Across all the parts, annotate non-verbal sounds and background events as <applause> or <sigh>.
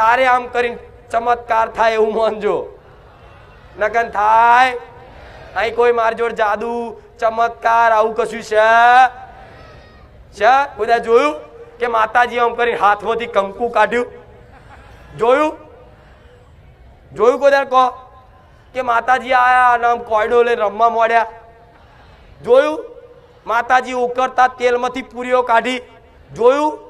તારે આમ કરીને ચમત્કાર થાય એવું માનજો. નકન થાય. અહીં કોઈ મારી જોડે જાદુ, ચમત્કાર આવું કશું છે? છે? બધા જોયું કે માતાજી આમ કરીને હાથમાંથી કંકુ કાઢ્યું? જોયું? જોયું કોઈ કહો? કે માતાજી આયા અને આમ કોયડો લઈને રમવા મળ્યા જોયું? માતાજી ઉકળતા તેલમાંથી પૂરીઓ કાઢી. જોયું?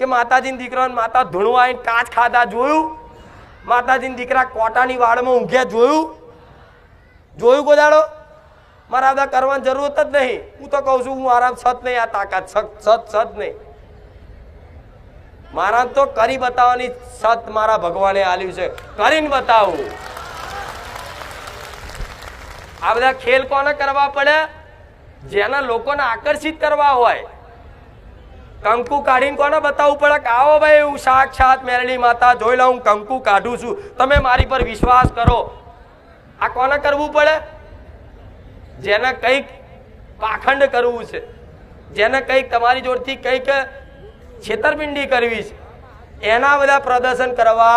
કે માતાજીને દીકરાને માતા ધૂણવા આવીને કાચ ખાધા જોયું? માતાજીના દીકરા કોટાની વાડમાં ઊંઘ્યા જોયું? જોયું ગોદાડો? મારા બધા કરવાની જરૂરત જ નહીં. હું તો કહું છું, હું આરામ સત નહીં, આ તાકાત સત સત સત નહીં. મારા તો કરી બતાવવાની સત મારા ભગવાને આલ્યું છે. કરીને બતાવું. આ બધા ખેલ કોને કરવા પડે જેના લોકોને આકર્ષિત કરવા હોય. કંકુ કાઢીને કોને બતાવવું પડે કે આવો ભાઈ, હું સાક્ષાત મેરડી માતા, જોઈ લઉં, હું કંકુ કાઢું છું. તમે મારી પર વિશ્વાસ કરો. આ કોને કરવું પડે? જેને કંઈક પાખંડ કરવું છે. જેને કંઈક તમારી જોડથી કંઈક છેતરપિંડી કરવી છે. એના બધા પ્રદર્શન કરવા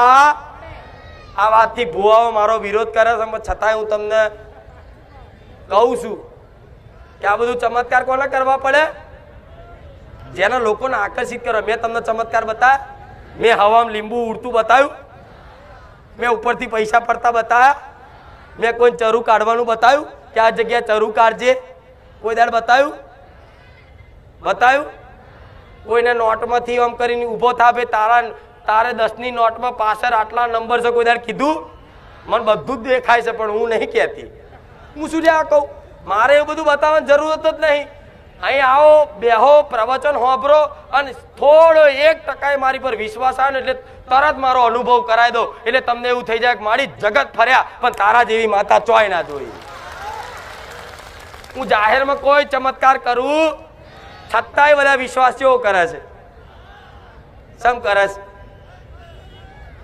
આ વાતથી ભુવાઓ મારો વિરોધ કરે છે. છતાંય હું તમને કહું છું કે આ બધું ચમત્કાર કોને કરવા પડે? જેના લોકોને આકર્ષિત કરો મેં તમને ચમત્કાર બતાવ્યા. મેં હવામાં લીંબુ ઉડતું બતાવ્યું. મેં ઉપરથી પૈસા પડતા બતાવ્યા. મેં કોઈ ચરું કાઢવાનું બતાવ્યું કે આ જગ્યાએ ચરું કાઢજે. કોઈ દાડ બતાવ્યું? બતાવ્યું? કોઈને નોટમાંથી આમ કરીને ઊભો થા ભાઈ તારા, તારે દસની નોટમાં પાછળ આટલા નંબર છે કોઈ દાડ કીધું? મને બધું જ દેખાય છે, પણ હું નહીં કહેતી. હું શું લ્યા કહું? મારે એવું બધું બતાવવાની જરૂરત જ નહીં. અહીં આવો, બેહો, પ્રવચન હોભરો અને થોડો એક ટકાએ મારી પર વિશ્વાસ આવે એટલે તરત મારો અનુભવ કરાવી દો. એટલે તમને એવું થઈ જાય કે મારી જગત ફર્યા, પણ તારા જેવી માતા ચોય ના જોઈ. હું જાહેરમાં કોઈ ચમત્કાર કરું, છતાંય બધા વિશ્વાસીઓ કરે છે? સમ કરે છે?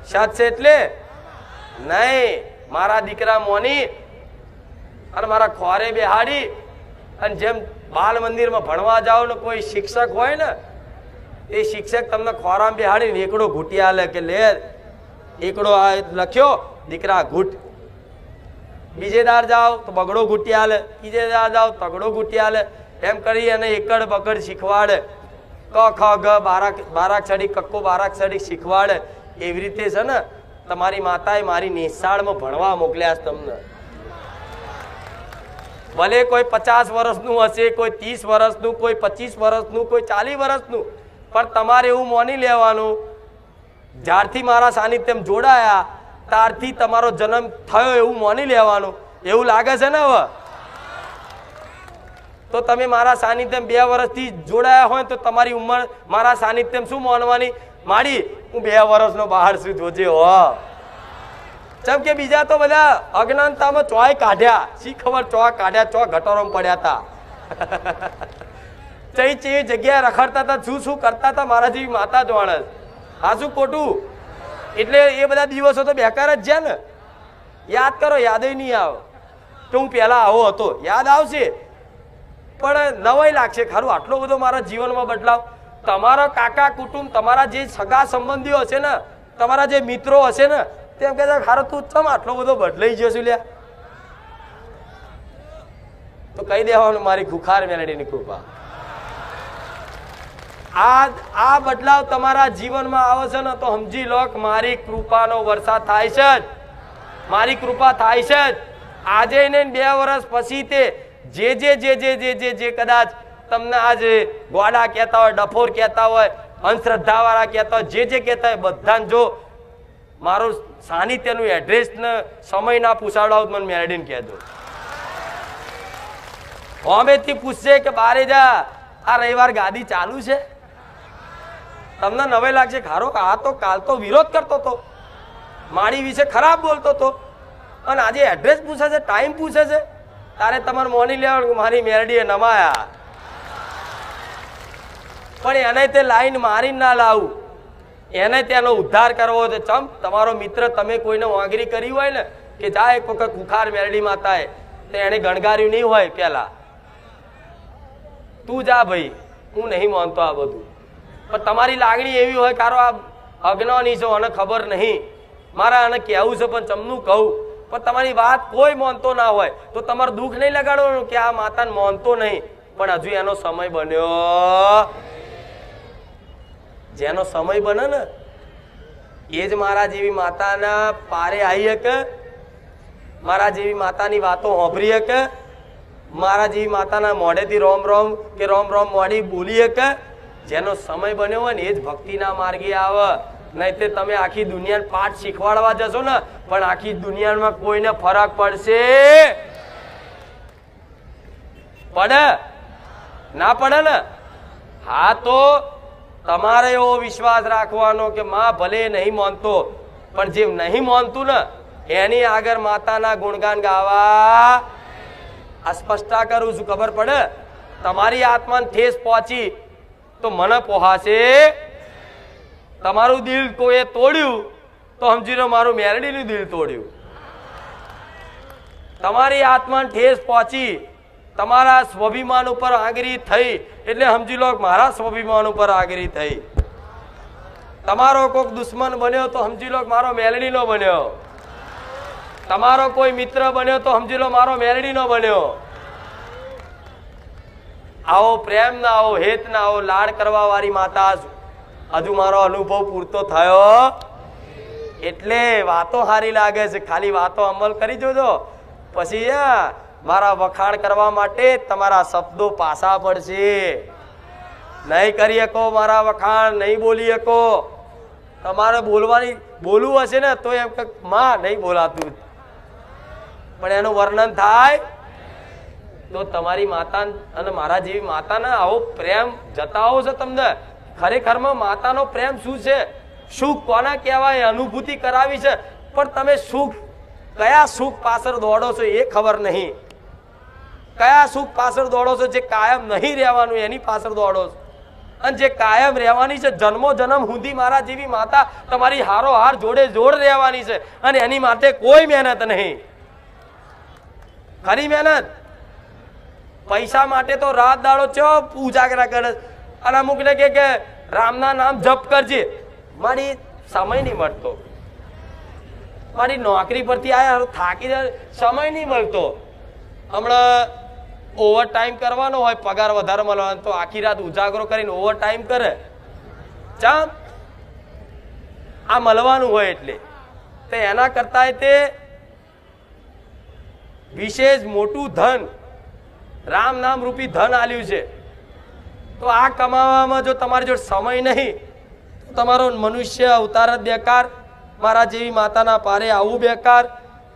સત છે એટલે? નહીં, મારા દીકરા મોની અને મારા ખોરે બેહાડી અને જેમ બાલ મંદિરમાં ભણવા જાઓ ને કોઈ શિક્ષક હોય ને, એ શિક્ષક તમને ખોરામાં બેહાડીને એકડો ઘૂંટી આલે કે લે, એકડો આ લખ્યો, દીકરા ઘૂંટ. બીજે દાર જાઓ તો બગડો ઘૂંટી આલે, ત્રીજે જાઓ તગડો ઘૂંટી આલે. એમ કરી અને એકડ બગડ શીખવાડે. ક, ખ, ગ, બારાક બારાક્ષરી કક્કો બારાક્ષરી શીખવાડે. એવી રીતે છે ને, તમારી માતાએ મારી નિશાળમાં ભણવા મોકલ્યા તમને. ભલે કોઈ પચાસ વર્ષનું હશે, કોઈ ત્રીસ વર્ષનું, કોઈ પચીસ વર્ષનું, કોઈ ચાલીસ વર્ષનું, પણ તમારે એવું માની લેવાનું, જ્યારથી મારા સાનિધ્યમ જોડાયા, ત્યારથી તમારો જન્મ થયો એવું માની લેવાનું. એવું લાગે છે ને હવે? તો તમે મારા સાનિધ્યમ બે વર્ષથી જોડાયા હોય તો તમારી ઉંમર, મારા સાનિધ્યમ શું માનવાની? માડી, હું બે વર્ષનો બહાર છું, જોજે હો. જેમ કે બીજા તો બધા અજ્ઞાનતામાં ચોય કાઢ્યા. શી ખબર ચો કાઢ્યા? ચો ગટરોમાં પડ્યા હતા <laughs> ચઈ ચઈ જગ્યાએ રખડતા હતા શું શું કરતા હતા મારા જેવી માતા જોવાણ હા શું ખોટું? એટલે એ બધા દિવસો તો બેકાર જ છે ને. યાદ કરો યાદ નહીં આવે. કે હું પહેલા આવો હતો. યાદ આવશે. પણ નવાઈ લાગશે. ખરું, આટલો બધો મારા જીવનમાં બદલાવ. તમારા કાકા કુટુંબ, તમારા જે સગા સંબંધીઓ હશે ને, તમારા જે મિત્રો હશે ને તેમ કહેતા ખારો તું ચમ આટલો બધો બદલાઈ ગયો છું લ્યા? તો કહી દેવાનું મારી ખુખાર મેલડીની કૃપા. આ આ બદલાવ તમારા જીવનમાં આવે છે ને તો સમજી લો કે મારી કૃપાનો વરસાદ થાય છે જ. મારી કૃપા થાય છે જ. આજે ને બે વર્ષ પછી તે જે જે જે જે જે જે જે કદાચ તમને આજે ગોડા કહેતા હોય, ડફોર કહેતા હોય, અંધશ્રદ્ધાવાળા કહેતા હોય, જે જે કહેતા હોય બધાને જો મારું સાનિધ્યનું એડ્રેસ ને સમય ના પૂછાડાવ મને મેરડીને કહેજો હોમેથી પૂછશે કે બારે જા, આ રવિવાર ગાદી ચાલુ છે? તમને નવે લાગશે? ખારો, આ તો કાલ તો વિરોધ કરતો હતો માળી વિશે ખરાબ બોલતો હતો અને આજે એડ્રેસ પૂછે છે ટાઈમ પૂછે છે. તારે તમારે મોની લેવાનું મારી મેરડીએ નમાયા? પણ એને તે લાઈન મારી ના લાવું. એને તેનો ઉદ્ધાર કરવો છે ચમ, તમારો મિત્ર તમે કોઈને વાંગરી કરી હોય ને, કે જા એક વખત કુખાર મેરડી માતાએ, તો એને ગણગાર્યું નહીં હોય પેલા. તું જા ભાઈ, હું નહીં માનતો આ બધું. પણ તમારી લાગણી એવી હોય કારો આ અજ્ઞાની છો અને ખબર નહીં. મારા આને કહેવું છે પણ ચમનું કહું. પણ તમારી વાત કોઈ માનતો ના હોય. તો તમારે દુઃખ નહીં લગાડવાનું કે આ માતાને માનતો નહીં. પણ હજુ એનો સમય બન્યો. જેનો સમય બને ને, એ જ મારા જેવી માતાના પારે આવી શકે મારા જેવી માતાની વાતો હોભરી શકે મારા જેવી માતાના મોઢેથી રોમ રોમ કે રોમ રોમ મોઢી બોલી શકે જેનો સમય બન્યો હોય ને, એ જ ભક્તિના માર્ગે આવે. નહીં તે તમે આખી દુનિયાને પાઠ શીખવાડવા જશો ને, પણ આખી દુનિયામાં કોઈને ફરક પડશે. પડે? ના પડે ને? હા તો તમારે એવો વિશ્વાસ રાખવાનો કે માં ભલે નહીં માનતો, પણ જે નહીં માનતું ને, એની આગળ માતાના ગુણગાન ગાવા. આ સ્પષ્ટતા કરું છું, ખબર પડે? તમારી આત્માને ઠેસ પહોંચી તો મને પોહાશે. તમારું દિલ કોઈએ તોડ્યું તો સમજી લો મારું મેરડીનું દિલ તોડ્યું. તમારી આત્માને ઠેસ પહોંચી તમારા સ્વાભિમાન ઉપર આગરી થઈ, એટલે સમજી લો મારા સ્વાભિમાન ઉપર આગરી થઈ. તમારો કોઈક દુશ્મન બન્યો તો સમજી લો મારો મેલડીનો બન્યો. તમારો કોઈ મિત્ર બન્યો તો સમજી લો મારો મેલડીનો બન્યો. આવો પ્રેમ ના આવો, હેત ના આવો, લાડ કરવા વાળી માતા હજુ મારો અનુભવ પૂરતો થયો. એટલે વાતો સારી લાગે છે. ખાલી વાતો અમલ કરી જોજો. પછી આ મારા વખાણ કરવા માટે તમારા શબ્દો પાસા પડશે. નહીં કરી શકો મારા વખાણ, નહીં બોલી શકો તમારે બોલવાની, બોલવું હશે ને તો એમ માં, નહીં બોલાતું. પણ એનું વર્ણન થાય તો તમારી માતા અને મારા જેવી માતાના આવો પ્રેમ જતાવો છે તમને. ખરેખરમાં માતાનો પ્રેમ શું છે? સુખ કોના કહેવાય? અનુભૂતિ કરાવી છે. પણ તમે સુખ, કયા સુખ પાછળ દોડો છો એ ખબર નહીં. કયા સુખ પાછળ દોડો છો? જે કાયમ નહીં રહેવાનું, એની પાછળ દોડો છો. અને જે કાયમ રહેવાની છે, જન્મો જન્મ સુધી મારા જેવી માતા તમારી હારો હાર જોડે જોડ રહેવાની છે અને એની માટે કોઈ મહેનત નહીં. ખરી મહેનત? પૈસા માટે તો રાત દાડો ચો ઉજાગરા કરે અને અમુક ને કે કે, રામના નામ જપ કરજે. મારી સમય નહીં મળતો. મારી નોકરી પરથી આયા થાકી સમય નહીં મળતો. હમણાં ઓવર ટાઈમ કરવાનો હોય, પગાર વધારે મળવાનો તો આખી રાત ઉજાગરો કરીને ઓવરટાઈમ કરે. ચા આ મળવાનું હોય એટલે. તો એના કરતા તે વિશેષ મોટું ધન, રામ નામ રૂપી ધન આલ્યું છે. તો આ કમાવામાં જો તમારી જોડે સમય નહીં, તો તમારો મનુષ્ય અવતાર જ બેકાર, મારા જેવી માતાના પારે આવું બેકાર,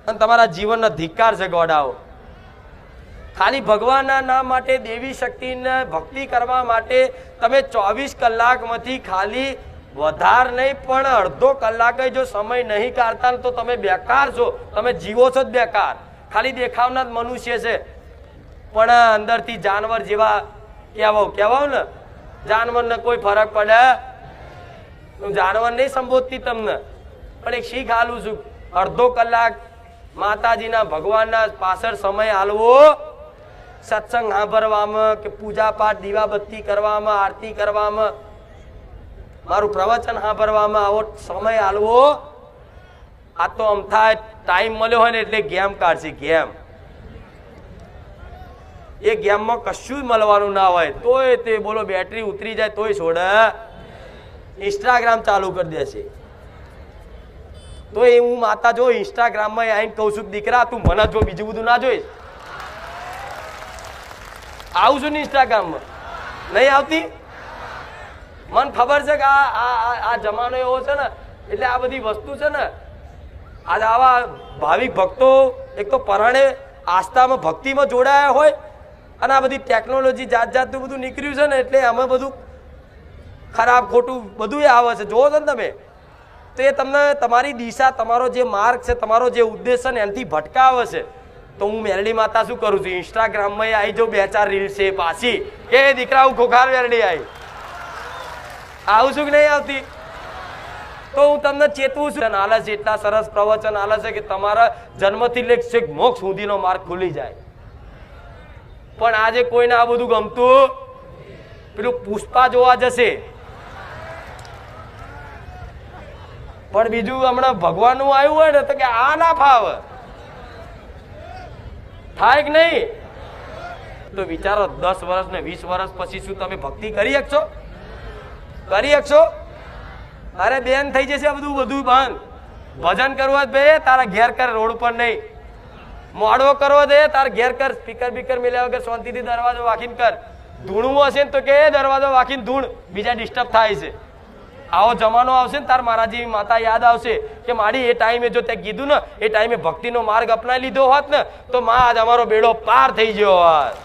અને તમારા જીવનનો ધિક્કાર છે ખાલી ભગવાનના નામ માટે, દેવી શક્તિને ભક્તિ કરવા માટે તમે ચોવીસ કલાકમાંથી ખાલી વધાર નહીં, પણ અડધો કલાકે જો સમય નહીં કાઢતા તો તમે બેકાર છો. તમે જીવો છો જ બેકાર. ખાલી દેખાવના જ મનુષ્ય છે. પણ અંદરથી જાનવર જેવા કહેવાઓ કહેવાઓ ને, જાનવરને કોઈ ફરક પડે? હું જાનવર નહીં સંબોધતી તમને. પણ એક શીખ હાલું છું. અડધો કલાક માતાજીના ભગવાનના પાછળ સમય હાલવો સત્સંગ સાંભળવામાં કે પૂજા પાઠ દીવાબત્તી કરવામાં, આરતી કરવામાં. મારું પ્રવચન સાંભળવામાં આવો, સમય આલવો. આ તો અમથા ટાઈમ મળ્યો હોય ને એટલે ગેમ કાઢશે, ગેમ. એ ગેમમાં કશું મળવાનું ના હોય. તોય તે બોલો બેટરી ઉતરી જાય, તોય છોડે. ઇન્સ્ટાગ્રામ ચાલુ કરી દેશે તો એ હું માતા જો ઇન્સ્ટાગ્રામમાં આવીને કહું છું દીકરા, તું મને જો બીજું બધું ના જોઈશ. આવું છું ને ઇન્સ્ટાગ્રામમાં નહીં આવતી? મને ખબર છે કે આ આ જમાનો એવો છે ને, એટલે આ બધી વસ્તુ છે ને, આજે આવા ભાવિક ભક્તો, એક તો પરાણે આસ્થામાં, ભક્તિમાં જોડાયા હોય, અને આ બધી ટેકનોલોજી જાત જાતનું બધું નીકળ્યું છે ને, એટલે આમાં બધું ખરાબ ખોટું બધું આવે છે. જોવો છો ને તમે? તો એ તમને તમારી દિશા, તમારો જે માર્ગ છે, તમારો જે ઉદ્દેશ છે ને એનાથી ભટકાવે છે. તો હું મેરડી માતા શું કરું છું? ઇન્સ્ટાગ્રામમાં આવી જાઉં, બે ચાર રીલ છે પાછી. કે દીકરા, હું ખોખાર મેરડી આવી આવું છું કે નહીં આવતી? તો હું તમને ચેતવું છું. આલે છે એટલા સરસ પ્રવચન આલે છે કે તમારા જન્મથી લેખ છેક મોક્ષ સુધીનો માર્ગ ખુલી જાય. પણ આજે કોઈને આ બધું ગમતું? પેલું પુષ્પા જોવા જશે. પણ બીજું હમણાં ભગવાનનું આવ્યું હોય ને, તો કે આ ના ફાવે. થાય કે નહીં? તો વિચારો, દસ વર્ષ ને વીસ વર્ષ પછી શું તમે ભક્તિ કરી શકશો? કરી શકશો? અરે બેન, થઈ જશે બધું બધું બંધ. ભજન કરવું બે તારા ઘેર કર રોડ પર નહીં. મોડવો કરવો દે, તાર ઘેર કર. સ્પીકર બીકર મિલ્યા વગર શાંતિથી દરવાજો વાકીને કર. ધૂણવું હશે ને તો કે દરવાજો વાકીને ધૂણ. બીજા ડિસ્ટર્બ થાય છે. આવો જમાનો આવશે ને તાર મારા માતા યાદ આવશે કે મારી એ ટાઈમે જો તે કીધું ને, એ ટાઈમે ભક્તિનો માર્ગ અપનાવી લીધો હોત ને, તો માં આજ અમારો બેડો પાર થઈ ગયો હોત.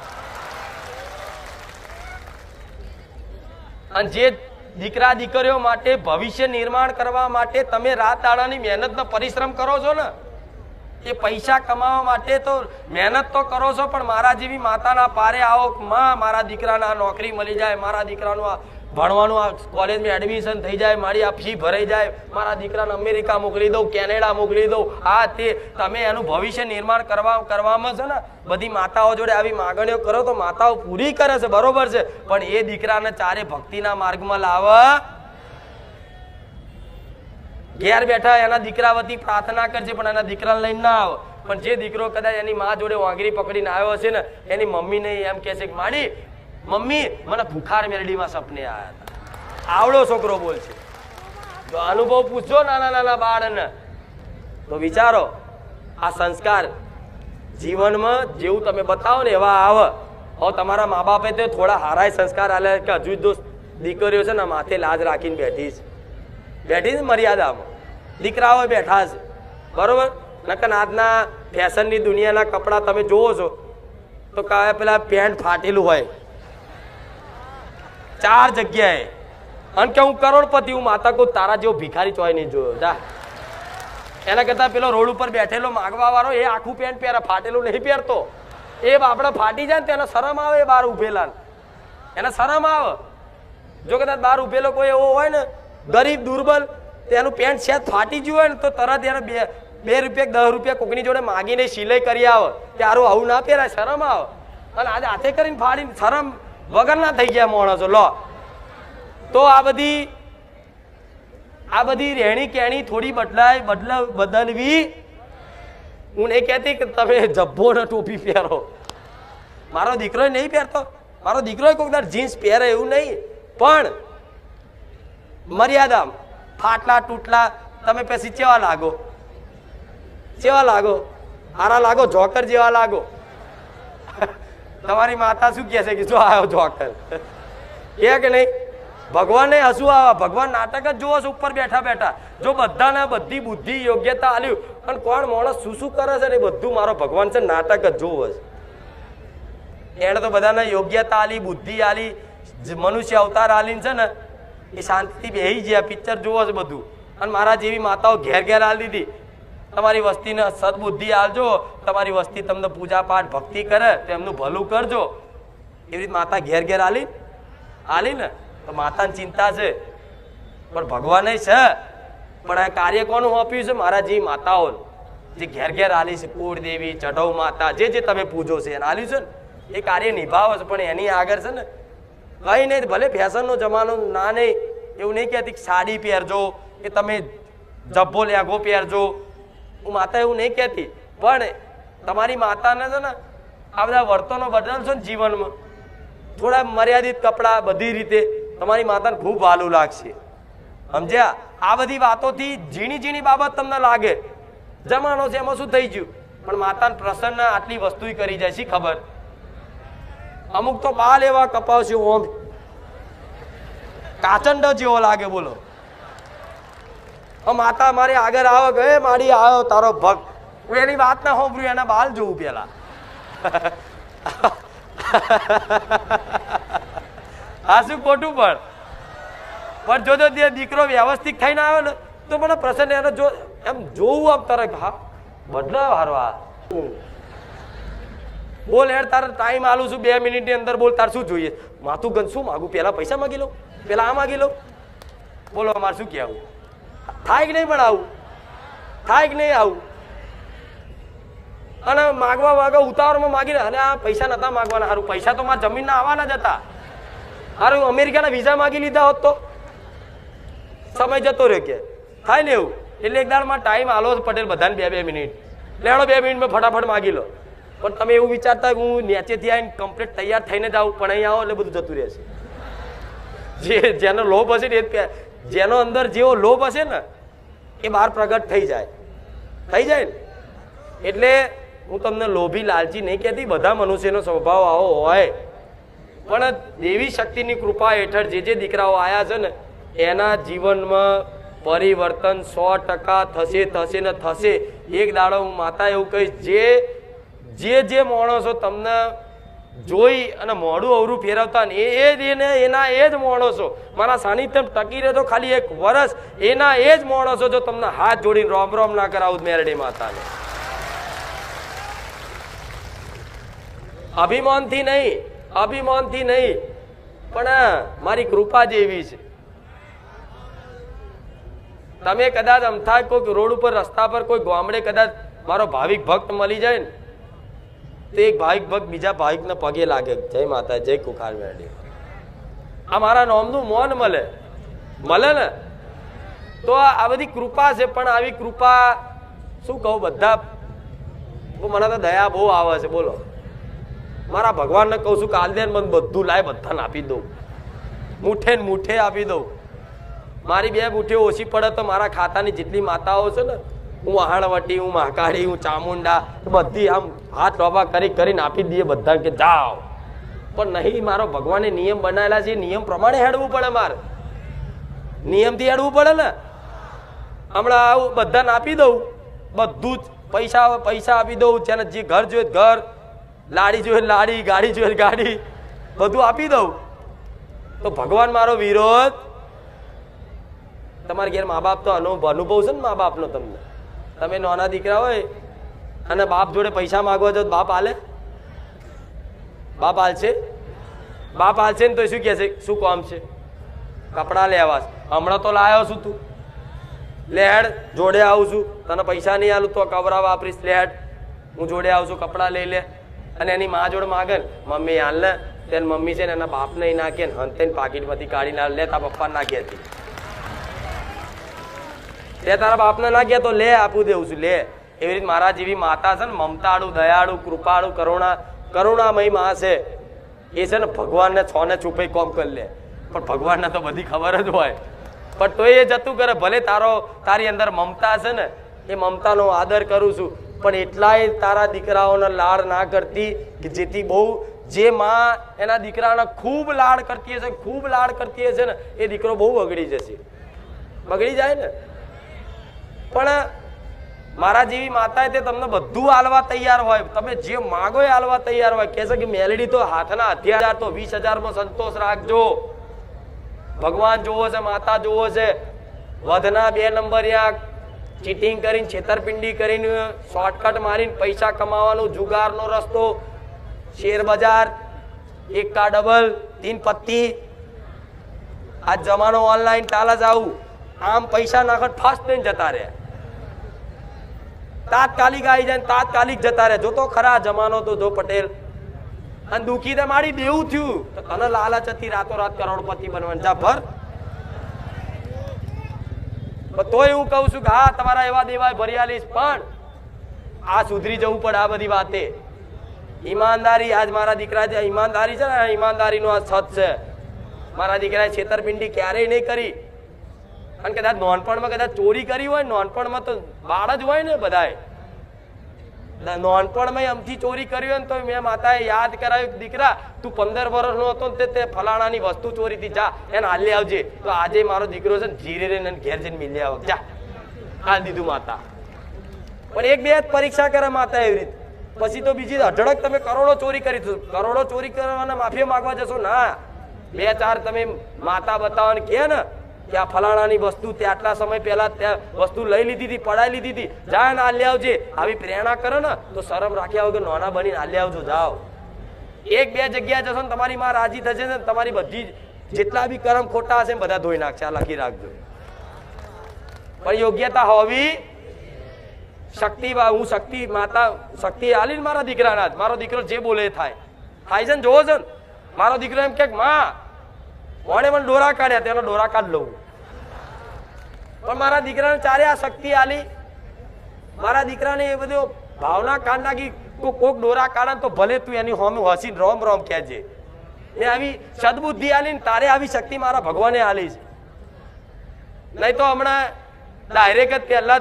અને જે દીકરા દીકરીઓ માટે ભવિષ્ય નિર્માણ કરવા માટે તમે રાત દાડાની મહેનતનો પરિશ્રમ કરો છો ને, એ પૈસા કમાવા માટે તો મહેનત તો કરો છો, પણ મારા જેવી માતાના પારે આવો માં, મારા દીકરાના નોકરી મળી જાય, મારા દીકરાનું આ ભણવાનું આ કોલેજમાં એડમિશન થઈ જાય, મારી આ ફી ભરાઈ જાય, મારા દીકરાને અમેરિકા મોકલી દઉં, કેનેડા મોકલી દઉં. આ તે તમે એનું ભવિષ્ય નિર્માણ કરવા, કરવામાં છે ને, બધી માતાઓ જોડે આવી માગણીઓ કરો તો માતાઓ પૂરી કરે છે, બરોબર છે. પણ એ દીકરાને ચારે ભક્તિના માર્ગમાં લાવે. ઘેર બેઠા એના દીકરા વતી પ્રાર્થના કરશે પણ એના દીકરાને લઈને ના આવે. પણ જે દીકરો કદાચ એની મા જોડે વાંગરી પકડીને આવ્યો હશે ને, એની મમ્મીને એમ કહેશે કે, માડી મમ્મી, મને ભૂખાર મેરડીમાં સપને આવ્યા હતા. આવડો છોકરો બોલશે. તો અનુભવ પૂછજો નાના નાના બાળને. તો વિચારો, આ સંસ્કાર જીવનમાં જેવું તમે બતાવો ને એવા આવ. હવે તમારા મા બાપે તો થોડા હારાય સંસ્કાર આલે કે હજુ દોસ્ત દીકરીઓ છે ને માથે લાજ રાખીને બેઠી છે. બેઠી છે મર્યાદામાં. દીકરાઓ બેઠા છે. બરોબર? નકર આજના ફેશનની દુનિયાના કપડાં તમે જોવો છો. તો કાંઈ પેલા પેન્ટ ફાટેલું હોય. ચાર જગ્યાએ. અને કે હું કરોડપતિ, હું માતા કહું તારા જેવો ભિખારી ચોય નહીં જોયો. જા. એના કરતા પેલો રોડ ઉપર બેઠેલો માગવા વાળો એ આખું પેન્ટ પહેરે, ફાટેલું નહીં પહેરતો. એ આપણે ફાટી જાય ને તો શરમ આવે બહાર ઉભેલા એને શરમ આવે. જો કદાચ બહાર ઉભેલો કોઈ એવો હોય ને, ગરીબ, દુર્બલ તેનું પેન્ટ છે ફાટી ગયું હોય ને, તો તરત એને બે બે રૂપિયા દસ રૂપિયા કોકની જોડે માગીને સિલાઈ કરી આવે. કે આરું આવું ના પહેરાય, શરમ આવે. અને આજે હાથે કરીને ફાડીને શરમ વગરના થઈ ગયા માણસો, લો. તો આ બધી આ બધી રહેણી કેણી થોડી બદલાય, બદલા, બદલવી. હું નહીં કહેતી કે તમે જબ્બો ને ટોપી પહેરો. મારો દીકરો નહીં પહેરતો. મારો દીકરો કોઈક જીન્સ પહેરે એવું નહીં. પણ મર્યાદા, ફાટલા, તૂટલા, તમે પછી ચેવા લાગો? ચેવા લાગો? હારા લાગો? જોકર જેવા લાગો? તમારી માતા શું કહે છે કે જો આવ્યો ડોક્ટર કે કે નહીં? ભગવાનને હસવું આવે. ભગવાન નાટક જ જોવો છે, ઉપર બેઠા બેઠા. જો બધાને બધી બુદ્ધિ યોગ્યતા આલ્યું અને કોણ માણસ શું શું કરે છે ને બધું મારો ભગવાન છે નાટક જ જોવો છે. એણે તો બધાને યોગ્યતા આલી, બુદ્ધિ આલી મનુષ્ય અવતાર આલીને છે ને, એ શાંતિથી બેહી ગયા. પિક્ચર જોવો છે બધું. અને મારા જેવી માતાઓ ઘેર ઘેર આલી દીધી. તમારી વસ્તીને સદબુદ્ધિ આલજો તમારી વસ્તી તમને પૂજા પાઠ ભક્તિ કરે તો એમનું ભલું કરજો. એવી રીતે માતા ઘેર ઘેર આલી આલી ને તો માતાની ચિંતા છે. પણ ભગવાને છે. પણ આ કાર્ય કોનું આપ્યું છે? મારા જે માતાઓ જે ઘેર ઘેર આલી છે કુળ દેવી ચઢવ માતા, જે જે તમે પૂજો છે એને આલ્યું છે ને. એ કાર્ય નિભાવે છે, પણ એની આગળ છે ને કઈ નહીં, ભલે ફેશનનો જમાનો ના નહીં, એવું નહીં કહેતી સાડી પહેરજો, કે તમે જબ્બો લેગો પહેરજો. હું માતા એવું નહીં કહેતી, પણ તમારી માતાને છે ને, આ બધા વર્તનો બદલશો ને જીવનમાં. થોડા મર્યાદિત કપડાં, બધી રીતે તમારી માતાને ખૂબ વાલું લાગશે. સમજ્યા? આ બધી વાતોથી ઝીણી ઝીણી બાબત તમને લાગે. જમાનો છે, એમાં શું થઈ ગયું? પણ માતાને પ્રસન્ન આટલી વસ્તુ કરી જાય છે ખબર? અમુક તો બાલ એવા કપાવશે, ઓમ. કાચંડો જેવો લાગે, બોલો. માતા, મારે આગળ આવો કે માડી આવ્યો તારો ભક્ત. હું એની વાત ના હોંભળ્યું એના બાલ જોવું પેલા. આ શું ખોટું પણ? પણ જો તે દીકરો વ્યવસ્થિત થઈને આવ્યો ને, તો મને પ્રસન્ન એને જો એમ જોવું આમ તરત હા, બદલાવ હારો આ. બોલ હેડ તારે ટાઈમ આલું છું, બે મિનિટની અંદર બોલ, તાર શું જોઈએ? માથું ગંજ શું માગું? પેલા પૈસા માગી લો, પેલા આ માગી લો. બોલો, અમારે શું કહેવું? થાય કે નહીં પણ આવું? થાય કે નહીં આવું? અને માગવા માગવા ઉતાવળમાં માગી લે અને આ પૈસા નતા માગવાના. સારું પૈસા તો મારા જમીનના આવવાના જ હતા સારું અમેરિકાના વિઝા માગી લીધા હોત તો? સમય જતો રહ્યો કે. થાય ને એવું? એટલે એક દાડમાં ટાઈમ આલો પટેલ બધાને બે બે મિનિટ. લેણો બે મિનિટમાં ફટાફટ માગી લો. પણ તમે એવું વિચારતા હું નેચેથી આવીને કમ્પ્લીટ તૈયાર થઈને જ આવું, પણ અહીં આવો એટલે બધું જતું રહેશે. જે જેનો લોભ હશે ને એ જેનો અંદર જેવો લોભ હશે ને, એ બહાર પ્રગટ થઈ જાય. થઈ જાય ને? એટલે હું તમને લોભી લાલચી નહીં કહેતી, બધા મનુષ્યનો સ્વભાવ આવો હોય. પણ દેવી શક્તિની કૃપા હેઠળ જે જે દીકરાઓ આવ્યા છે ને, એના જીવનમાં પરિવર્તન સો ટકા થશે થશે ને થશે. એક દાડો હું માતા એવું કહીશ, જે જે જે માણસો તમને જોઈ અને મોઢું અવરું ફેરવતા ને એ જ એને, એના એ જ માણસો મારા સાનિધ્યમ ટકી રહેતો ખાલી એક વર્ષ એના એ જ માણસો જો તમને હાથ જોડીને રોમ રોમ ના કરાવું મેરડી માતાને. અભિમાનથી નહીં અભિમાનથી નહીં, પણ મારી કૃપા જેવી છે. તમે કદાચ અમથા કોઈક રોડ ઉપર રસ્તા પર કોઈ ગામડે કદાચ મારો ભાવિક ભક્ત મળી જાય ને તો એક ભાવિક ભક્ત બીજા ભાવિકને પગે લાગે. જય માતા જય કુખાર મેળી આ મારા નોમનું મોન મળે. મળે ને? તો આ બધી કૃપા છે, પણ આવી કૃપા શું કહું બધા? મને તો દયા બહુ આવે છે, બોલો. મારા ભગવાનને કહું છું કાલ મને બધું લાય, બધાને આપી દઉં. મુઠે ને મુઠ્ઠે આપી દઉં. મારી બે મુઠ્ઠીઓ ઓછી પડે તો મારા ખાતાની જેટલી માતાઓ છે ને હું આહણવટી હું મહાકાળી, હું ચામુંડા બધી આમ હાથ ડોબા કરી કરીને આપી દઈએ બધા કે જાઓ. પણ નહીં, મારો ભગવાને નિયમ બનાવેલા છે. નિયમ પ્રમાણે હેડવું પડે મારે. નિયમથી હેડવું પડે ને. હમણાં આવું બધાને આપી દઉં. બધું જ પૈસા પૈસા આપી દઉં. જેને જે ઘર જોઈએ ઘર. લાડી જોઈએ લાડી ગાડી જોઈએ ગાડી. બધું આપી દઉં. તો ભગવાન મારો વિરોધ. તમારા ઘેર મા બાપ તો અનુભવ અનુભવ છે ને મા બાપનો તમને? તમે નાના દીકરા હોય અને બાપ જોડે પૈસા માગવા જાઓ બાપ હાલે બાપ આલશે? બાપ આલશે ને તો શું કહે છે શું કામ છે? કપડાં લેવા. હમણાં તો લાયો છું તું. લેડ જોડે આવું છું. તને પૈસા નહીં આલું તો કવરા વાપરીશ. લેડ હું જોડે આવું છું. કપડાં લઈ લે. અને એની મા જોડે માગે મમ્મી હાલ ને. તેને મમ્મી છે ને એના બાપને ય નાખે ને હંતે પાકીટમાંથી કાઢીને લે તા પપ્પા નાખી હતી તે તારા બાપને નાખ્યા તો લે, આપું દેવું છું લે. એવી રીતે મારા જેવી માતા છે ને, મમતાળુ, દયાળુ, કૃપાળુ, કરુણા કરુણામયમાં છે. એ છે ને, ભગવાનને છ ને છુપે કોમ કરી લે. પણ ભગવાનને તો બધી ખબર જ હોય. પણ તો એ જતું કરે, ભલે તારો, તારી અંદર મમતા છે ને, એ મમતાનો આદર કરું છું. પણ એટલાય તારા દીકરાઓને લાડ ના કરતી, કે જેથી બહુ, જે માં એના દીકરાને ખૂબ લાડ કરતી હશે, ખૂબ લાડ કરતી હશે ને, એ દીકરો બહુ બગડી જશે. બગડી જાય ને? પણ મારા જેવી માતાએ તે તમને બધું હાલવા તૈયાર હોય. તમે જે માગો એ હાલવા તૈયાર હોય. કે છે કે મેલડી તો હાથના હથિયાર તો વીસ હજારમાં સંતોષ રાખજો. ભગવાન જોવો છે, માતા જોવો છે. વધના બે નંબર યા ચીટિંગ કરીને, છેતરપિંડી કરીને શોર્ટકટ મારીને પૈસા કમાવાનો જુગારનો રસ્તો. શેર બજાર, એક કા ડબલ તીન પત્તી. આ જમાનો ઓનલાઈન ચાલે જ આવું. આમ પૈસા નાખત ફાસ્ટ થઈને જતા રહે તાત્કાલિક આવી જાય તાત્કાલિક જતા રહે. જો તો ખરા, જમાનો તો જો પટેલ. અને દુખી તે મારી દેવું થયું. તો તને લાલચ હતી રાતોરાત કરોડપતિ બનવાનું. જા ભર તોય હું કહું છું કે હા, તમારા એવા દેવાય ભરિયાલીશ પણ આ સુધરી જવું પડે આ બધી વાતે. ઈમાનદારી, આજ મારા દીકરા જે ઈમાનદારી છે ને ઈમાનદારીનો આ છત છે. મારા દીકરાએ છેતરપિંડી ક્યારેય નહીં કરી. અને કદાચ નોનપણમાં કદાચ ચોરી કરી હોય, નોનપણમાં તો બાળ જ હોય ને બધાએ નોનપણમાં અમથી ચોરી કરી હોય ને તો મેં માતાએ યાદ કરાવ્યું દીકરા, તું પંદર વર્ષનો હતો ને તે ફલાણાની વસ્તુ ચોરી થી જા, એને હાલી આવજે. તો આજે મારો દીકરો છે ને ધીરે રહીને ઘેર જઈને મિલી આવ. જા. હાલ દીધું માતા. પણ એક બે પરીક્ષા કરે માતા એવી રીતે. પછી તો બીજી અઢળક તમે કરોડો ચોરી કરી કરોડો ચોરી કરવાના માફી માંગવા જશો ના. બે ચાર તમે માતા બતાવવાની કહે ને કે આ ફલાણાની વસ્તુ તે આટલા સમય પહેલા ત્યાં વસ્તુ લઈ લીધી હતી, પડાઈ લીધી હતી. જા ને હાલી આવજે. આવી પ્રેરણા કરે ને, તો શરમ રાખ્યા વગર નોના બનીને હાલી આવજો, જાઓ. એક બે જગ્યા જશો ને તમારી માં રાજી થશે ને, તમારી બધી જેટલા બી કરમ ખોટા હશે બધા ધોઈ નાખશે. આ લખી રાખજો. પણ યોગ્યતા હોવી શક્તિ હું શક્તિ માતા, શક્તિ આલીને મારા દીકરાના. મારો દીકરો જે બોલે થાય. થાય છે ને, જોવો છો ને. મારો દીકરો એમ કે, માં કોણે મને ડોરા કાઢ્યા, તેનો ડોરા કાઢ લઉં. પણ મારા દીકરાને ચારે આ શક્તિ આલી. મારા દીકરાને એ બધું ભાવના કાઢ નાખી કોક ડોરા કાઢે તો ભલે તું એની હોમે હસી રોમ રોમ કહેજે. એ આવી સદબુદ્ધિ આલી ને તારે આવી શક્તિ મારા ભગવાને આલી છે. નહીં તો હમણાં ડાયરેક્ટ જ પહેલા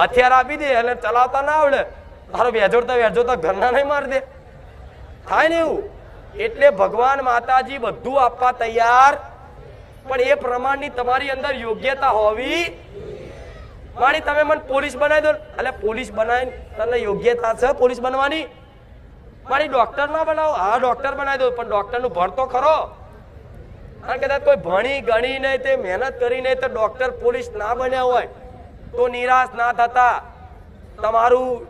હથિયાર આપી દે એટલે ચલાવતા ના આવડે. તારો વેજોડતા વેજોડતા ઘરના નહીં મારી દે. થાય ને એવું? એટલે ભગવાન માતાજી બધું આપવા તૈયાર. પણ એ પ્રમાણની તમારી અંદર યોગ્યતા હોવી માણી તમે મને પોલીસ બનાવી દો. એટલે પોલીસ બનાવી તને યોગ્યતા છે પોલીસ બનવાની? મારી ડોક્ટર ના બનાવો. હા, ડોક્ટર બનાવી દો, પણ ડોક્ટરનું ભણ તો ખરો. કારણ કદાચ કોઈ ભણી, ગણી નહીં, તે મહેનત કરી નહીં, તો ડોક્ટર પોલીસ ના બન્યા હોય, તો નિરાશ ના થતા. તમારું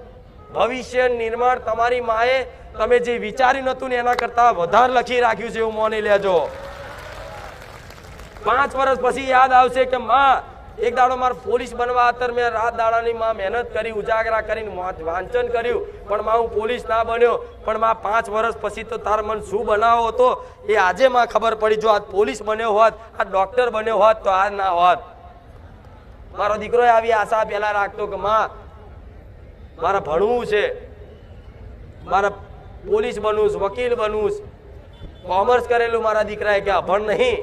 ભવિષ્ય નિર્માણ તમારી માએ તમે જે વિચાર્યું નતું ને એના કરતા વધારે લખી રાખ્યું છે એવું માની લેજો. પાંચ વર્ષ પછી યાદ આવશે કે માં, એક દાડો મારે પોલીસ બનવા અત્યારે મેં રાત દાડાની માં મહેનત કરી, ઉજાગરા કરીને વાંચ- વાંચન કર્યું, પણ માં હું પોલીસ ના બન્યો. પણ માં પાંચ વર્ષ પછી તો તાર મન શું બનાવો હતો, એ આજે માં ખબર પડી. જો આજ પોલીસ બન્યો હોત આ ડોક્ટર બન્યો હોત, તો આ ના હોત. મારો દીકરો આવી આશા પેલા રાખતો કે માં, મારે ભણવું છે. મારે પોલીસ બનવું વકીલ બનવું કોમર્સ કરેલું મારા દીકરાએ કે અભણ નહીં.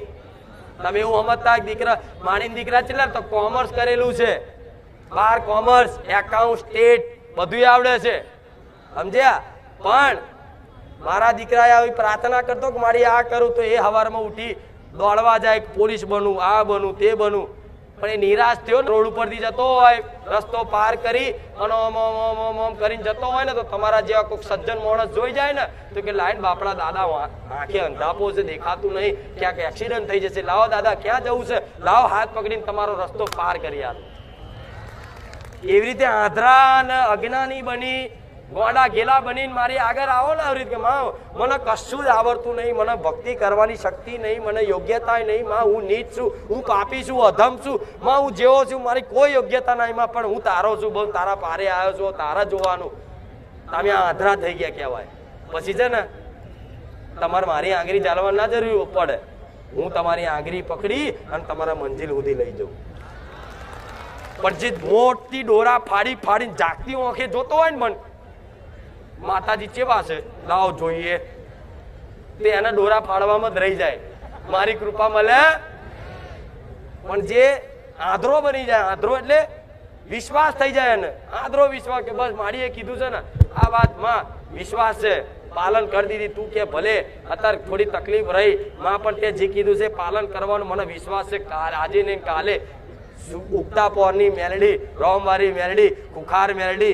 તમે એવું સમજતા દીકરા માણીના દીકરા છે તો કોમર્સ કરેલું છે. બાર કોમર્સ, એકાઉન્ટ, સ્ટેટ બધું આવડે છે. સમજ્યા? પણ મારા દીકરાએ આવી પ્રાર્થના કરતો કે મારી આ કરું તો એ હવારમાં ઉઠી દોડવા જાય પોલીસ બનવું, આ બનવું, તે બનવું. પણ એ નિરાશ થયો રોડ ઉપરથી જતો હોય, રસ્તો પાર કરી, અને કરીને જતો હોય ને, તો તમારા જેવા કોઈક સજ્જન માણસ જોઈ જાય ને, તો કે લાઈન બાપડા દાદા આંખે અંધાપો છે, દેખાતું નહીં. ક્યાંક એક્સિડન્ટ થઈ જશે. લાવો દાદા, ક્યાં જવું છે? લાવો હાથ પકડીને તમારો રસ્તો પાર કરી આલો. એવી રીતે આંધ્રા અને અજ્ઞાની બની ગોડા ગેલા બનીને મારી આગળ આવો ને આવી રીતે. માં, મને કશું જ આવડતું નહીં, મને ભક્તિ કરવાની શક્તિ નહીં, મને યોગ્યતા નહીં. માં, હું નીચ છું, હું પાપી છું અધમ છું. માં, હું જેવો છું, મારી કોઈ યોગ્યતા નહીં માં પણ હું તારો છું બહુ તારા પારે આવ્યો છું, તારા જોવાનું. તમે આંધળા થઈ ગયા કહેવાય. પછી છે ને, તમારે મારી આંગળી ચાલવા ના જરૂર પડે. હું તમારી આંગળી પકડી અને તમારા મંજિલ સુધી લઈ જાઉં. પણ જે મોટી ડોરા ફાડી ફાડીને જાગતી આંખે જોતો હોય ને મન માતાજી ચેવા છે? લાવ જોઈએ. તે એના ડોરા ફાડવામાં જ રહી જાય. મારી કૃપા મળે. પણ જે આંધળો બની જાય આંધળો એટલે વિશ્વાસ થઈ જાય એને. આંધળો વિશ્વાસ કે બસ મારીએ કીધું છે ને, આ વાતમાં વિશ્વાસ છે. પાલન કરી દીધી તું કે ભલે, અત્યારે થોડી તકલીફ રહી. માં પણ તે જે કીધું છે, પાલન કરવાનો મને વિશ્વાસ છે. કાલ, આજે ને કાલે ઉગતા પોરની મેલડી, રોમવારી મેલડી, ખુખાર મેલડી